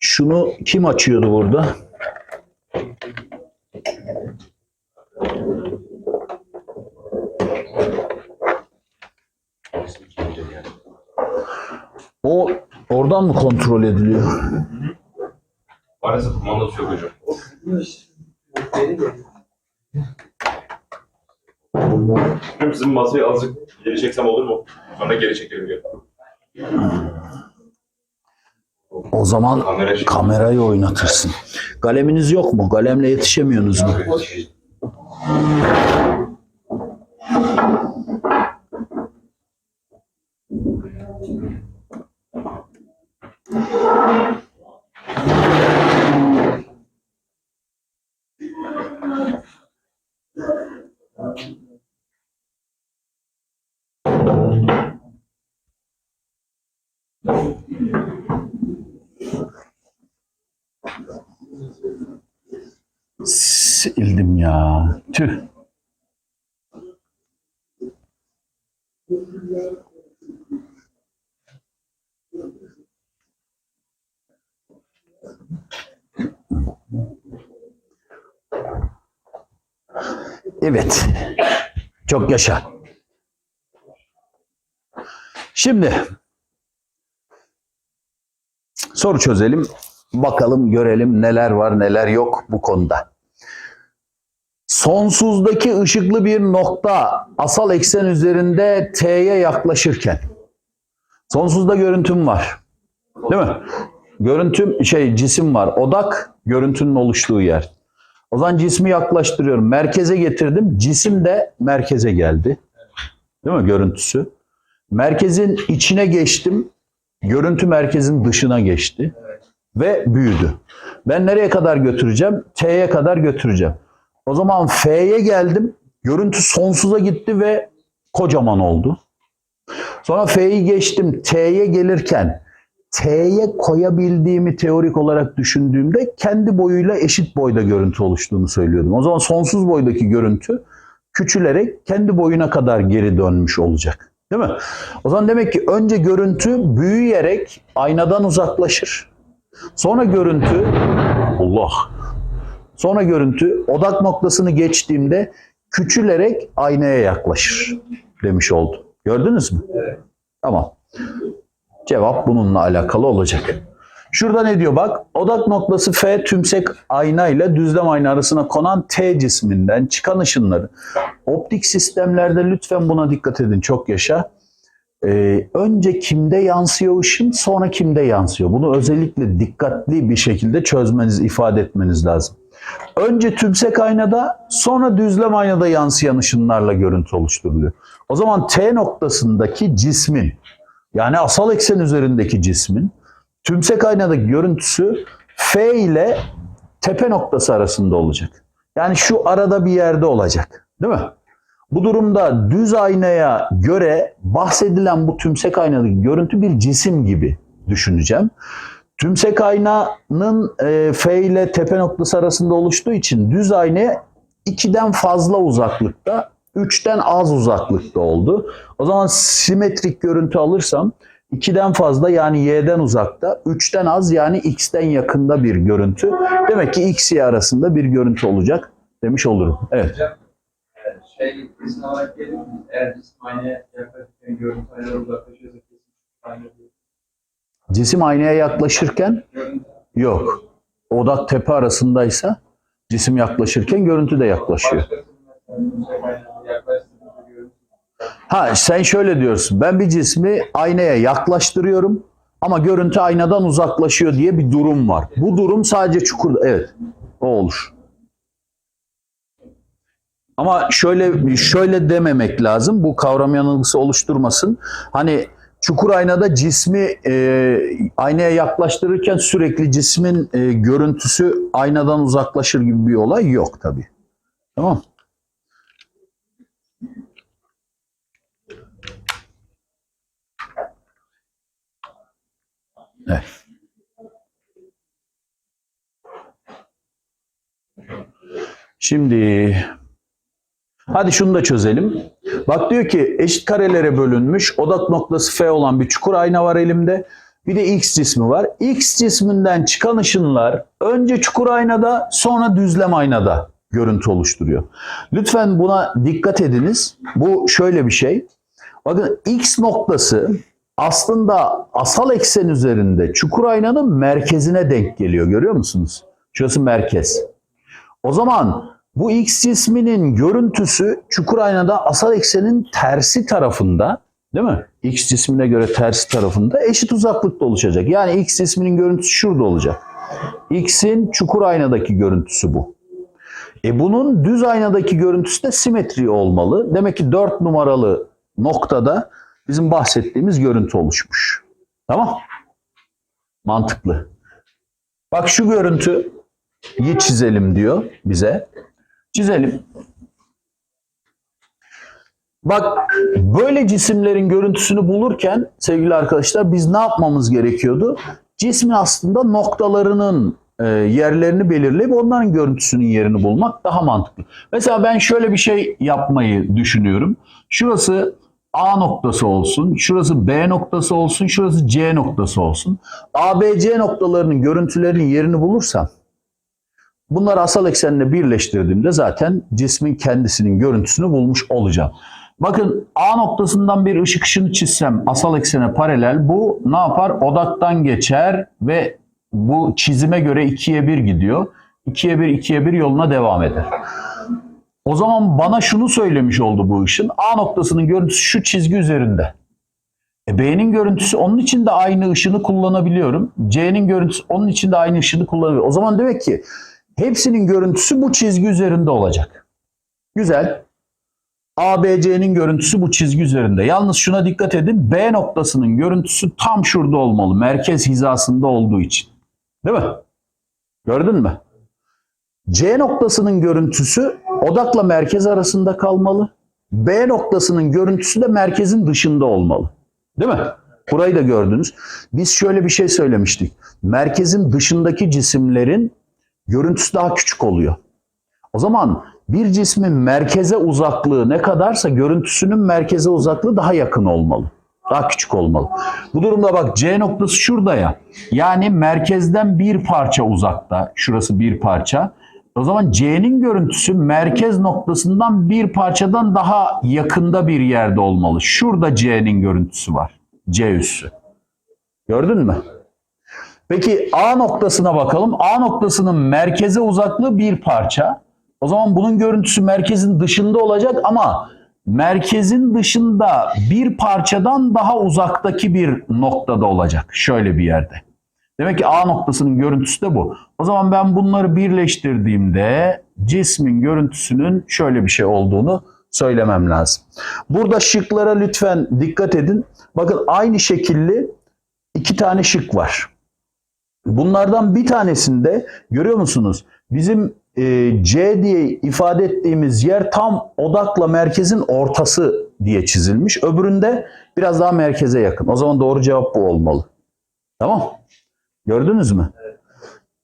Şunu kim açıyordu burada? O oradan mı kontrol ediliyor? Maalesef kumandası yok hocam. Hocam sizin masayı azıcık geri çeksem olur mu? Sonra geri çekelim diyor. O zaman şey- kamerayı oynatırsın. Galeminiz yok mu? Galemle yetişemiyorsunuz mu? Ya. Tüh. Evet. Çok yaşa. Şimdi soru çözelim. Bakalım görelim neler var neler yok bu konuda. Sonsuzdaki ışıklı bir nokta asal eksen üzerinde T'ye yaklaşırken. Sonsuzda görüntüm var. Değil mi? Görüntüm şey cisim var. Odak görüntünün oluştuğu yer. O zaman cismi yaklaştırıyorum. Merkeze getirdim. Cisim de merkeze geldi. Değil mi görüntüsü? Merkezin içine geçtim. Görüntü merkezin dışına geçti. Ve büyüdü. Ben nereye kadar götüreceğim? T'ye kadar götüreceğim. O zaman F'ye geldim. Görüntü sonsuza gitti ve kocaman oldu. Sonra F'yi geçtim. T'ye gelirken T'ye koyabildiğimi teorik olarak düşündüğümde kendi boyuyla eşit boyda görüntü oluştuğunu söylüyordum. O zaman sonsuz boydaki görüntü küçülerek kendi boyuna kadar geri dönmüş olacak. Değil mi? O zaman demek ki önce görüntü büyüyerek aynadan uzaklaşır. Sonra görüntü Allah Sonra görüntü odak noktasını geçtiğimde küçülerek aynaya yaklaşır demiş oldu. Gördünüz mü? Evet. Tamam. Cevap bununla alakalı olacak. Şurada ne diyor bak? Odak noktası F tümsek ayna ile düzlem ayna arasına konan T cisminden çıkan ışınları. Optik sistemlerde lütfen buna dikkat edin. Çok yaşa. Ee, önce kimde yansıyor ışın, sonra kimde yansıyor? Bunu özellikle dikkatli bir şekilde çözmeniz, ifade etmeniz lazım. Önce tümsek aynada, sonra düzlem aynada yansıyan ışınlarla görüntü oluşturuluyor. O zaman T noktasındaki cismin, yani asal eksen üzerindeki cismin, tümsek aynadaki görüntüsü F ile tepe noktası arasında olacak. Yani şu arada bir yerde olacak. Değil mi? Bu durumda düz aynaya göre bahsedilen bu tümsek aynadaki görüntü bir cisim gibi düşüneceğim. Tümsek aynanın e, F ile tepe noktası arasında oluştuğu için düz ayna 2'den fazla uzaklıkta, 3'ten az uzaklıkta oldu. O zaman simetrik görüntü alırsam 2'den fazla yani y'den uzakta, 3'ten az yani x'ten yakında bir görüntü. Demek ki x y arasında bir görüntü olacak demiş olurum. Evet. E, şey isim olarak gelir mi? Yaklaşırken görüntü aynaya uzaklaşıyorsa kesin. Cisim aynaya yaklaşırken yok. Odak tepe arasındaysa cisim yaklaşırken görüntü de yaklaşıyor. Ha sen şöyle diyorsun. Ben bir cismi aynaya yaklaştırıyorum ama görüntü aynadan uzaklaşıyor diye bir durum var. Bu durum sadece çukurda. Evet. O olur. Ama şöyle şöyle dememek lazım. Bu kavram yanılgısı oluşturmasın. Hani çukur aynada cismi e, aynaya yaklaştırırken sürekli cismin e, görüntüsü aynadan uzaklaşır gibi bir olay yok tabii. Tamam. Evet. Şimdi hadi şunu da çözelim. Bak diyor ki eşit karelere bölünmüş odak noktası F olan bir çukur ayna var elimde. Bir de X cismi var. X cisminden çıkan ışınlar önce çukur aynada sonra düzlem aynada görüntü oluşturuyor. Lütfen buna dikkat ediniz. Bu şöyle bir şey. Bakın X noktası aslında asal eksen üzerinde çukur aynanın merkezine denk geliyor. Görüyor musunuz? Şurası merkez. O zaman bu X cisminin görüntüsü çukur aynada asal eksenin tersi tarafında değil mi? X cismine göre tersi tarafında eşit uzaklıkta oluşacak. Yani X cisminin görüntüsü şurada olacak. X'in çukur aynadaki görüntüsü bu. E bunun düz aynadaki görüntüsü de simetri olmalı. Demek ki 4 numaralı noktada bizim bahsettiğimiz görüntü oluşmuş. Tamam? Mantıklı. Bak şu görüntüyü çizelim diyor bize. Çizelim. Bak böyle cisimlerin görüntüsünü bulurken sevgili arkadaşlar biz ne yapmamız gerekiyordu? Cismin aslında noktalarının e, yerlerini belirleyip onların görüntüsünün yerini bulmak daha mantıklı. Mesela ben şöyle bir şey yapmayı düşünüyorum. Şurası A noktası olsun, şurası B noktası olsun, şurası C noktası olsun. A, B, C noktalarının görüntülerinin yerini bulursam bunları asal eksenle birleştirdiğimde zaten cismin kendisinin görüntüsünü bulmuş olacağım. Bakın A noktasından bir ışık ışını çizsem asal eksene paralel bu ne yapar? Odaktan geçer ve bu çizime göre 2'ye 1 gidiyor. 2'ye 1, 2'ye 1 yoluna devam eder. O zaman bana şunu söylemiş oldu bu ışın. A noktasının görüntüsü şu çizgi üzerinde. E B'nin görüntüsü onun için de aynı ışını kullanabiliyorum. C'nin görüntüsü onun için de aynı ışını kullanabiliyorum. O zaman demek ki hepsinin görüntüsü bu çizgi üzerinde olacak. Güzel. ABC'nin görüntüsü bu çizgi üzerinde. Yalnız şuna dikkat edin. B noktasının görüntüsü tam şurada olmalı. Merkez hizasında olduğu için. Değil mi? Gördün mü? C noktasının görüntüsü odakla merkez arasında kalmalı. B noktasının görüntüsü de merkezin dışında olmalı. Değil mi? Burayı da gördünüz. Biz şöyle bir şey söylemiştik. Merkezin dışındaki cisimlerin görüntüsü daha küçük oluyor. O zaman bir cismin merkeze uzaklığı ne kadarsa görüntüsünün merkeze uzaklığı daha yakın olmalı. Daha küçük olmalı. Bu durumda bak C noktası şurada ya. Yani merkezden bir parça uzakta. Şurası bir parça. O zaman C'nin görüntüsü merkez noktasından bir parçadan daha yakında bir yerde olmalı. Şurada C'nin görüntüsü var. C üssü. Gördün mü? Peki A noktasına bakalım. A noktasının merkeze uzaklığı bir parça. O zaman bunun görüntüsü merkezin dışında olacak ama merkezin dışında bir parçadan daha uzaktaki bir noktada olacak. Şöyle bir yerde. Demek ki A noktasının görüntüsü de bu. O zaman ben bunları birleştirdiğimde cismin görüntüsünün şöyle bir şey olduğunu söylemem lazım. Burada şıklara lütfen dikkat edin. Bakın aynı şekilli iki tane şık var. Bunlardan bir tanesinde görüyor musunuz? Bizim e, C diye ifade ettiğimiz yer tam odakla merkezin ortası diye çizilmiş. Öbüründe biraz daha merkeze yakın. O zaman doğru cevap bu olmalı. Tamam? Gördünüz mü?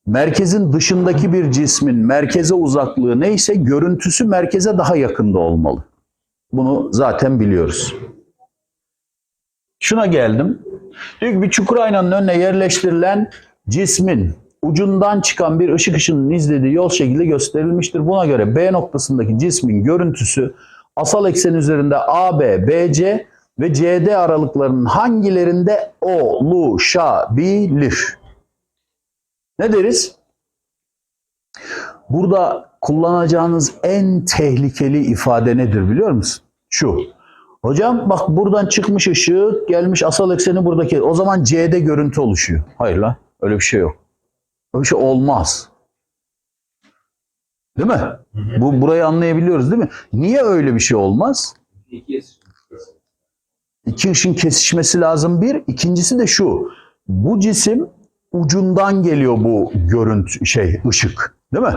Merkezin dışındaki bir cismin merkeze uzaklığı neyse görüntüsü merkeze daha yakında olmalı. Bunu zaten biliyoruz. Şuna geldim. Diyor ki bir çukur aynanın önüne yerleştirilen cismin ucundan çıkan bir ışık ışınının izlediği yol şekilde gösterilmiştir. Buna göre B noktasındaki cismin görüntüsü asal eksen üzerinde AB, BC ve CD aralıklarının hangilerinde oluşabilir? Ne deriz? Burada kullanacağınız en tehlikeli ifade nedir biliyor musun? Şu. Hocam bak buradan çıkmış ışık gelmiş asal ekseni buradaki. O zaman C'de görüntü oluşuyor. Hayır lan öyle bir şey yok. Öyle bir şey olmaz. Değil mi? Bu burayı anlayabiliyoruz değil mi? Niye öyle bir şey olmaz? İki İki ışın kesişmesi lazım bir. İkincisi de şu. Bu cisim ucundan geliyor bu görüntü şey ışık. Değil mi?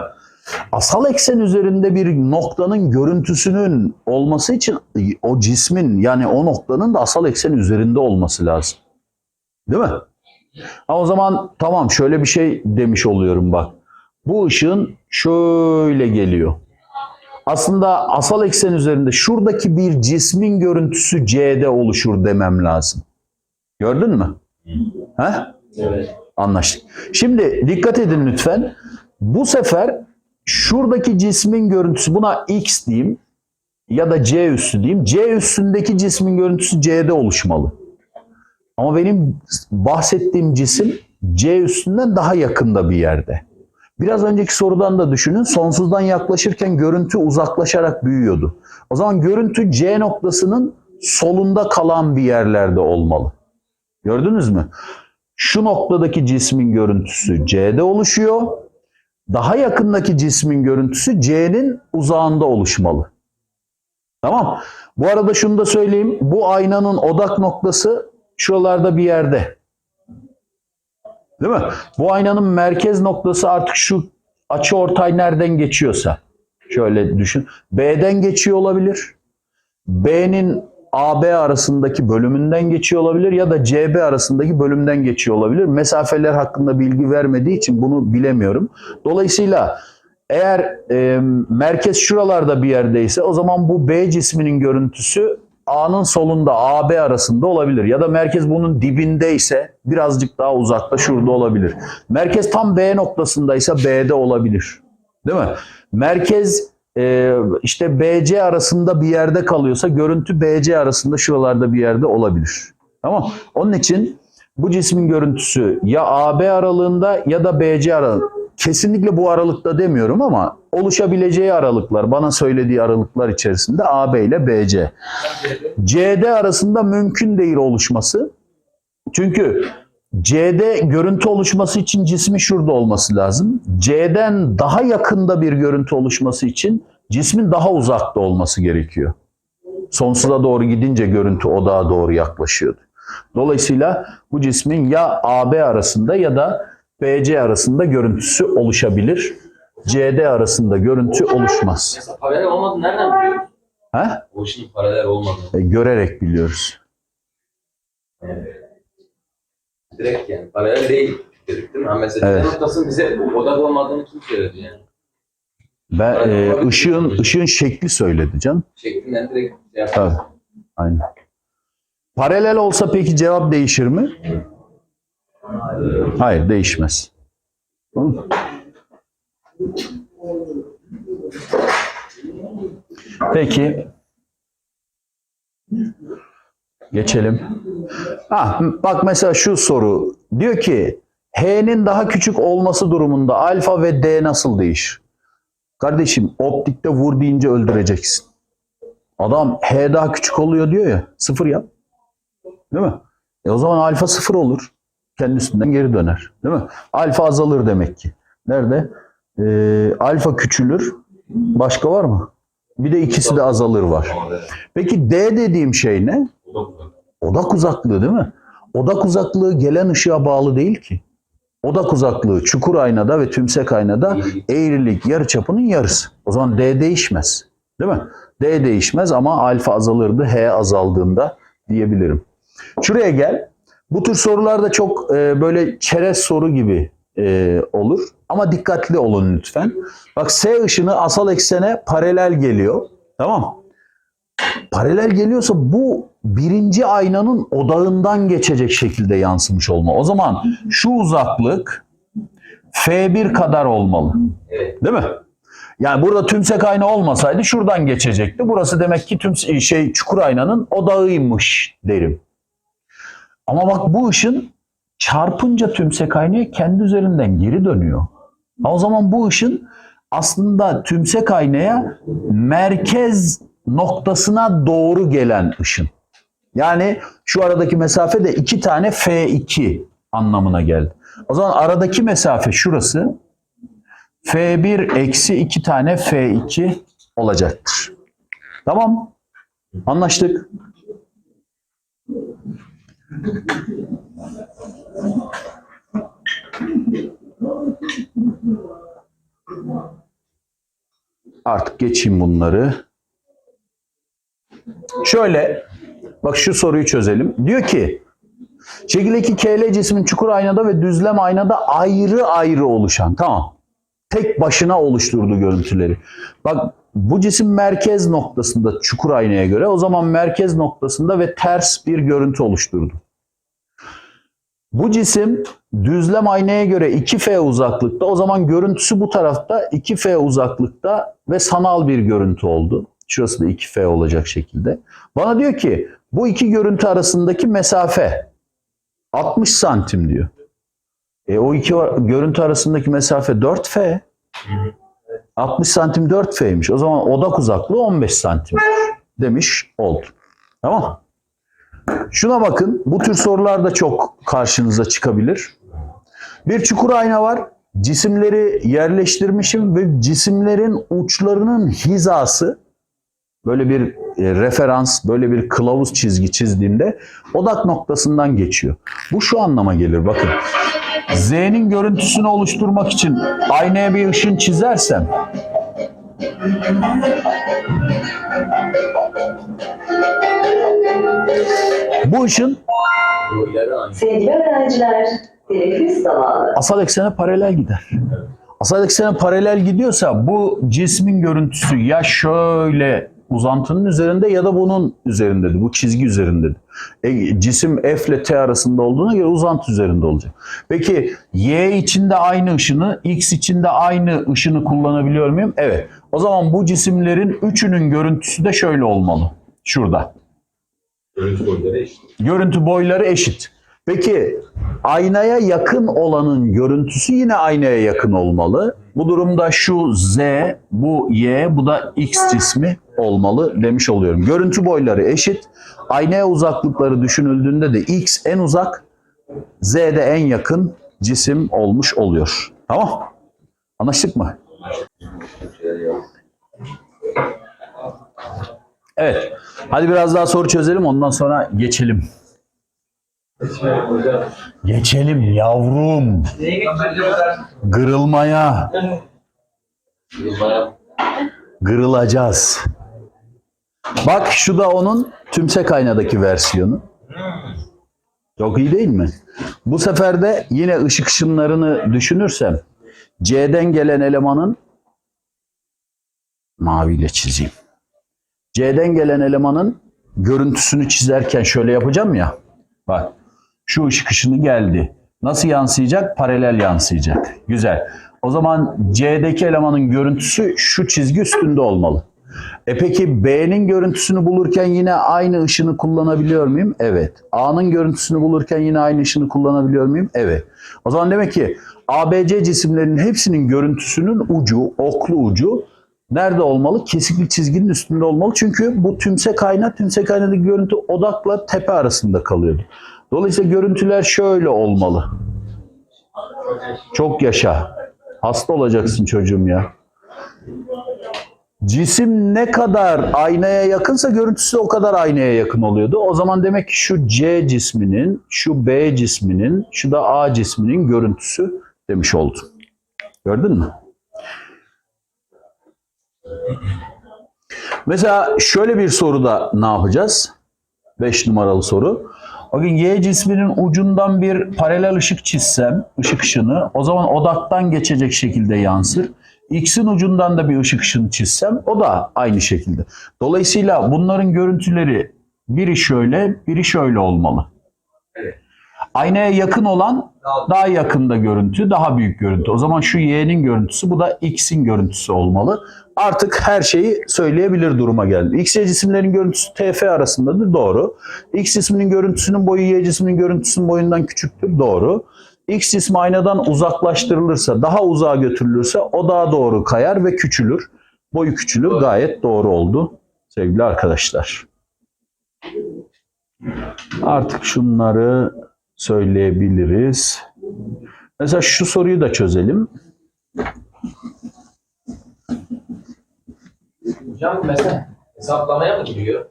Asal eksen üzerinde bir noktanın görüntüsünün olması için o cismin yani o noktanın da asal eksen üzerinde olması lazım. Değil mi? Ha, o zaman tamam şöyle bir şey demiş oluyorum bak. Bu ışığın şöyle geliyor. Aslında asal eksen üzerinde şuradaki bir cismin görüntüsü C'de oluşur demem lazım. Gördün mü? He? Evet. Anlaştık. Şimdi dikkat edin lütfen. Bu sefer şuradaki cismin görüntüsü buna x diyeyim ya da c üssü diyeyim. C üssündeki cismin görüntüsü c'de oluşmalı. Ama benim bahsettiğim cisim c üstünden daha yakında bir yerde. Biraz önceki sorudan da düşünün. Sonsuzdan yaklaşırken görüntü uzaklaşarak büyüyordu. O zaman görüntü C noktasının solunda kalan bir yerlerde olmalı. Gördünüz mü? Şu noktadaki cismin görüntüsü C'de oluşuyor. Daha yakındaki cismin görüntüsü C'nin uzağında oluşmalı. Tamam. Bu arada şunu da söyleyeyim. Bu aynanın odak noktası şuralarda bir yerde. Değil mi? Bu aynanın merkez noktası artık şu açı ortay nereden geçiyorsa. Şöyle düşün. B'den geçiyor olabilir. B'nin AB arasındaki bölümünden geçiyor olabilir ya da CB arasındaki bölümden geçiyor olabilir. Mesafeler hakkında bilgi vermediği için bunu bilemiyorum. Dolayısıyla eğer e, merkez şuralarda bir yerdeyse o zaman bu B cisminin görüntüsü A'nın solunda AB arasında olabilir. Ya da merkez bunun dibindeyse birazcık daha uzakta şurada olabilir. Merkez tam B noktasındaysa B'de olabilir. Değil mi? Merkez e, işte BC arasında bir yerde kalıyorsa görüntü BC arasında şuralarda bir yerde olabilir. Tamam. Onun için bu cismin görüntüsü ya AB aralığında ya da BC aralığında. Kesinlikle bu aralıkta demiyorum ama oluşabileceği aralıklar, bana söylediği aralıklar içerisinde AB ile BC. CD arasında mümkün değil oluşması. Çünkü CD görüntü oluşması için cismi şurada olması lazım. C'den daha yakında bir görüntü oluşması için cismin daha uzakta olması gerekiyor. Sonsuza doğru gidince görüntü odağa doğru yaklaşıyordu. Dolayısıyla bu cismin ya AB arasında ya da BC arasında görüntüsü oluşabilir. CD arasında görüntü oluşmaz. Mesela paralel olmadı nereden biliyoruz? He? O işin paralel olmadığını. E, görerek biliyoruz. Direkt yani paralel değil dedik değil mi? Ha mesela Evet. evet. noktasının bize odak olmadığını kim söyledi yani? Ben e, ışığın ışığın şekli söyledi can. Şeklinden direkt şey yaptık. Tabii. Aynen. Paralel olsa peki cevap değişir mi? Hayır, değişmez. Peki. Geçelim. Ha, bak mesela şu soru. Diyor ki H'nin daha küçük olması durumunda alfa ve D nasıl değişir? Kardeşim optikte vur deyince öldüreceksin. Adam H daha küçük oluyor diyor ya. Sıfır yap. Değil mi? E o zaman alfa sıfır olur. Kendisinden geri döner. Değil mi? Alfa azalır demek ki. Nerede? Ee, alfa küçülür. Başka var mı? Bir de ikisi de azalır var. Peki D dediğim şey ne? Odak uzaklığı değil mi? Odak uzaklığı gelen ışığa bağlı değil ki. Odak uzaklığı çukur aynada ve tümsek aynada eğrilik yarıçapının yarısı. O zaman D değişmez. Değil mi? D değişmez ama alfa azalırdı H azaldığında diyebilirim. Şuraya gel. Bu tür sorularda çok e, böyle çerez soru gibi e, olur. Ama dikkatli olun lütfen. Bak S ışını asal eksene paralel geliyor. Tamam Paralel geliyorsa bu birinci aynanın odağından geçecek şekilde yansımış olma. O zaman şu uzaklık F1 kadar olmalı. Değil mi? Yani burada tümsek ayna olmasaydı şuradan geçecekti. Burası demek ki tüm şey çukur aynanın odağıymış derim. Ama bak bu ışın çarpınca tümsek aynaya kendi üzerinden geri dönüyor. O zaman bu ışın aslında tümsek aynaya merkez noktasına doğru gelen ışın. Yani şu aradaki mesafe de iki tane F2 anlamına geldi. O zaman aradaki mesafe şurası. F1 eksi 2 tane F2 olacaktır. Tamam. Anlaştık. Artık geçeyim bunları. Şöyle bak şu soruyu çözelim. Diyor ki şekildeki KL cismin çukur aynada ve düzlem aynada ayrı ayrı oluşan. Tamam. Tek başına oluşturduğu görüntüleri. Bak bu cisim merkez noktasında çukur aynaya göre o zaman merkez noktasında ve ters bir görüntü oluşturdu. Bu cisim düzlem aynaya göre 2F uzaklıkta. O zaman görüntüsü bu tarafta 2F uzaklıkta ve sanal bir görüntü oldu. Şurası da 2F olacak şekilde. Bana diyor ki bu iki görüntü arasındaki mesafe 60 santim diyor. E o iki görüntü arasındaki mesafe 4F. 60 santim 4F'ymiş. O zaman odak uzaklığı 15 santim demiş oldu. Tamam Şuna bakın. Bu tür sorular da çok karşınıza çıkabilir. Bir çukur ayna var. Cisimleri yerleştirmişim ve cisimlerin uçlarının hizası böyle bir e, referans, böyle bir kılavuz çizgi çizdiğimde odak noktasından geçiyor. Bu şu anlama gelir bakın. Z'nin görüntüsünü oluşturmak için aynaya bir ışın çizersem bu ışın Sevgili öğrenciler, teneffüs zamanı. asal eksene paralel gider. Asal eksene paralel gidiyorsa bu cismin görüntüsü ya şöyle uzantının üzerinde ya da bunun üzerindedir. Bu çizgi üzerindedir. E, cisim F ile T arasında olduğuna göre uzantı üzerinde olacak. Peki Y içinde aynı ışını, X içinde aynı ışını kullanabiliyor muyum? Evet. O zaman bu cisimlerin üçünün görüntüsü de şöyle olmalı. Şurada. Görüntü boyutları eşit. Görüntü boyları eşit. Peki aynaya yakın olanın görüntüsü yine aynaya yakın olmalı. Bu durumda şu Z, bu Y, bu da X cismi olmalı demiş oluyorum. Görüntü boyları eşit. Aynaya uzaklıkları düşünüldüğünde de X en uzak, Z de en yakın cisim olmuş oluyor. Tamam? Anlaştık mı? Evet. Hadi biraz daha soru çözelim ondan sonra geçelim. Geçelim yavrum. Gırılmaya. Gırılacağız. Bak şu da onun tümsek aynadaki versiyonu. Çok iyi değil mi? Bu sefer de yine ışık ışınlarını düşünürsem C'den gelen elemanın maviyle çizeyim. C'den gelen elemanın görüntüsünü çizerken şöyle yapacağım ya. Bak şu ışık ışını geldi. Nasıl yansıyacak? Paralel yansıyacak. Güzel. O zaman C'deki elemanın görüntüsü şu çizgi üstünde olmalı. E peki B'nin görüntüsünü bulurken yine aynı ışını kullanabiliyor muyum? Evet. A'nın görüntüsünü bulurken yine aynı ışını kullanabiliyor muyum? Evet. O zaman demek ki ABC cisimlerinin hepsinin görüntüsünün ucu, oklu ucu nerede olmalı? Kesikli çizginin üstünde olmalı. Çünkü bu tümsek ayna, tümsek aynadaki görüntü odakla tepe arasında kalıyordu. Dolayısıyla görüntüler şöyle olmalı. Çok yaşa. Hasta olacaksın çocuğum ya. Cisim ne kadar aynaya yakınsa görüntüsü o kadar aynaya yakın oluyordu. O zaman demek ki şu C cisminin, şu B cisminin, şu da A cisminin görüntüsü demiş oldum. Gördün mü? Mesela şöyle bir soruda ne yapacağız? 5 numaralı soru. Bakın Y cisminin ucundan bir paralel ışık çizsem, ışık ışını, o zaman odaktan geçecek şekilde yansır. X'in ucundan da bir ışık ışını çizsem, o da aynı şekilde. Dolayısıyla bunların görüntüleri biri şöyle, biri şöyle olmalı. Aynaya yakın olan daha yakında görüntü, daha büyük görüntü. O zaman şu Y'nin görüntüsü, bu da X'in görüntüsü olmalı. Artık her şeyi söyleyebilir duruma geldi. X, Y cisimlerin görüntüsü TF arasındadır, doğru. X cisminin görüntüsünün boyu Y cisminin görüntüsünün boyundan küçüktür, doğru. X cismi aynadan uzaklaştırılırsa, daha uzağa götürülürse o daha doğru kayar ve küçülür. Boyu küçülür, gayet doğru oldu sevgili arkadaşlar. Artık şunları söyleyebiliriz. Mesela şu soruyu da çözelim. Hocam mesela hesaplamaya mı giriyor?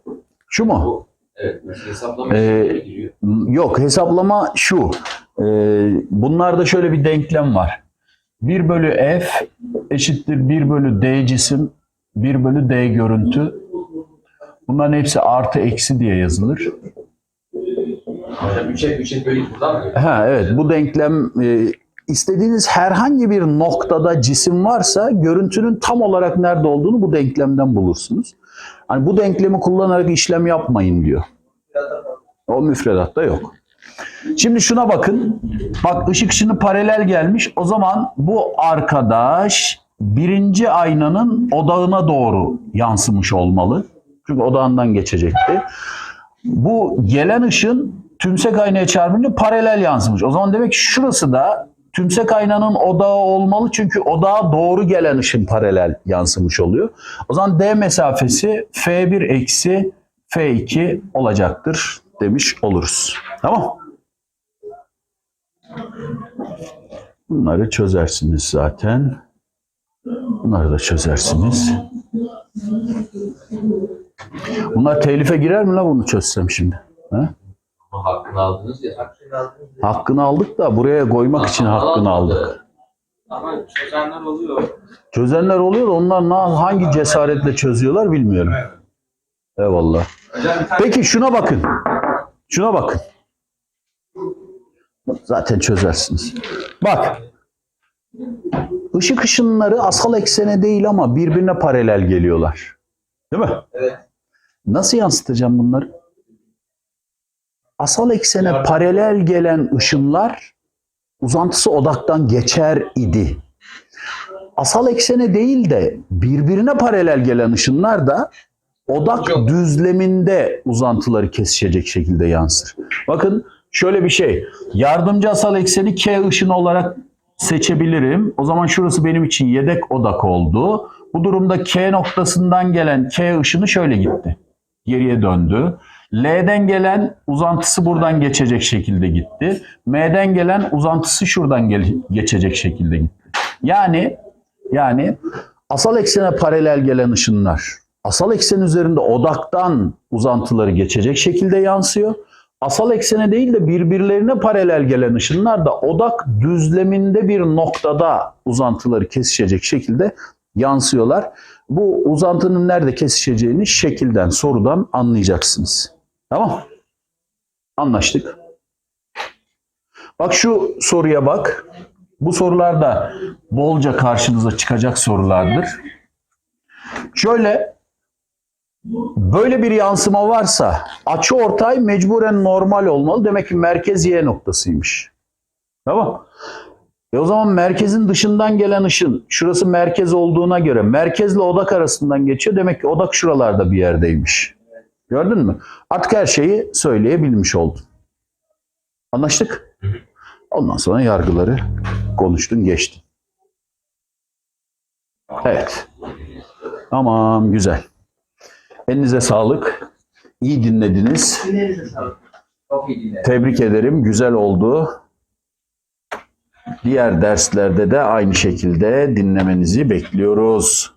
Şu mu? Evet, mesela hesaplamaya Ee, giriyor? Yok hesaplama şu. Ee, bunlarda şöyle bir denklem var. 1 bölü f eşittir 1 bölü d cisim 1 bölü d görüntü. Bunların hepsi artı eksi diye yazılır. Hocam 3'e 3'e bölük buradan mı? Ha evet bu denklem e, istediğiniz herhangi bir noktada cisim varsa görüntünün tam olarak nerede olduğunu bu denklemden bulursunuz. Hani bu denklemi kullanarak işlem yapmayın diyor. O müfredatta yok. Şimdi şuna bakın. Bak ışık şimdi paralel gelmiş. O zaman bu arkadaş birinci aynanın odağına doğru yansımış olmalı. Çünkü odağından geçecekti. Bu gelen ışın tümsek aynaya çarpınca paralel yansımış. O zaman demek ki şurası da tümsek aynanın odağı olmalı. Çünkü odağa doğru gelen ışın paralel yansımış oluyor. O zaman D mesafesi F1 eksi F2 olacaktır demiş oluruz. Tamam Bunları çözersiniz zaten. Bunları da çözersiniz. Bunlar telife girer mi la bunu çözsem şimdi? Ha? Hakkını aldınız ya. Hakkını aldınız ya. Hakkını aldık da buraya koymak için Ama hakkını almadı. aldık. Ama çözenler oluyor. Çözenler oluyor da onlar hangi cesaretle çözüyorlar bilmiyorum. Eyvallah. Bir tane Peki şuna bakın. Şuna bakın. Zaten çözersiniz. Bak. Işık ışınları asal eksene değil ama birbirine paralel geliyorlar. Değil mi? Evet. Nasıl yansıtacağım bunları? Asal eksene paralel gelen ışınlar uzantısı odaktan geçer idi. Asal eksene değil de birbirine paralel gelen ışınlar da odak Yok. düzleminde uzantıları kesişecek şekilde yansır. Bakın şöyle bir şey. Yardımcı asal ekseni K ışını olarak seçebilirim. O zaman şurası benim için yedek odak oldu. Bu durumda K noktasından gelen K ışını şöyle gitti. Geriye döndü. L'den gelen uzantısı buradan geçecek şekilde gitti. M'den gelen uzantısı şuradan gel- geçecek şekilde gitti. Yani yani asal eksene paralel gelen ışınlar asal eksen üzerinde odaktan uzantıları geçecek şekilde yansıyor. Asal eksene değil de birbirlerine paralel gelen ışınlar da odak düzleminde bir noktada uzantıları kesişecek şekilde yansıyorlar. Bu uzantının nerede kesişeceğini şekilden, sorudan anlayacaksınız. Tamam? Anlaştık. Bak şu soruya bak. Bu sorular da bolca karşınıza çıkacak sorulardır. Şöyle böyle bir yansıma varsa açı ortay mecburen normal olmalı. Demek ki merkez Y noktasıymış. Tamam. E o zaman merkezin dışından gelen ışın şurası merkez olduğuna göre merkezle odak arasından geçiyor. Demek ki odak şuralarda bir yerdeymiş. Gördün mü? Artık her şeyi söyleyebilmiş oldun. Anlaştık? Ondan sonra yargıları konuştun geçtin. Evet. Tamam güzel. Elinize sağlık. İyi dinlediniz. Tebrik ederim. Güzel oldu. Diğer derslerde de aynı şekilde dinlemenizi bekliyoruz.